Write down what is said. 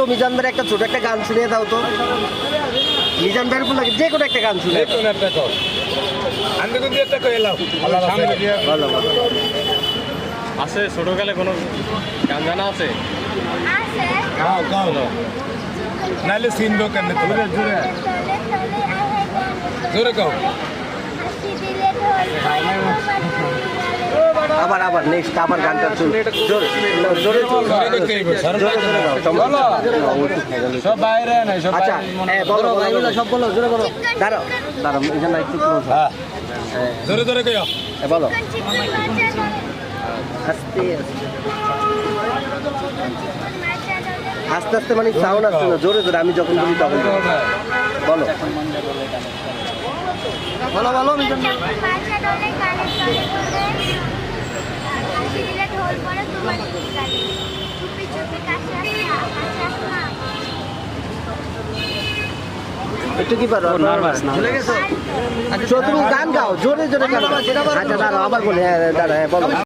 তো মিজান ভাইয়ের একটা ছোট একটা গান শুনিয়ে দাও তো। মিজান ভাইয়ের উপর লাগে যে কোনো একটা গান শুনে। কোন আন্দে দিয়ে একটা কই এলাও সামনে দিয়ে ভালো আছে ছোটকালে কোনো গান জানা আছে? আছে গাও। নাইলে সিনবো কেমনে তো। জোরে জোরে। জোরে গাও। আবার আবার নেক্সট আবার গানটা চল জোরে জোরে আচ্ছা হ্যাঁ বলো বলো সব বলো জোরে বলো দাঁড়াও দাঁড়াও এখানে একটু ক্লোজ হ্যাঁ জোরে জোরে কইও বলো আস্তে আস্তে মানে সাউন্ড আসছে না জোরে জোরে আমি যখন বলি তখন বলো বলো বলো একটু কি পারো? ভুলে গেছো? আচ্ছা তুমি গান গাও জোরে জোরে গান। আচ্ছা দাঁড়াও আবার বলি হ্যাঁ দাঁড়া হ্যাঁ বলো।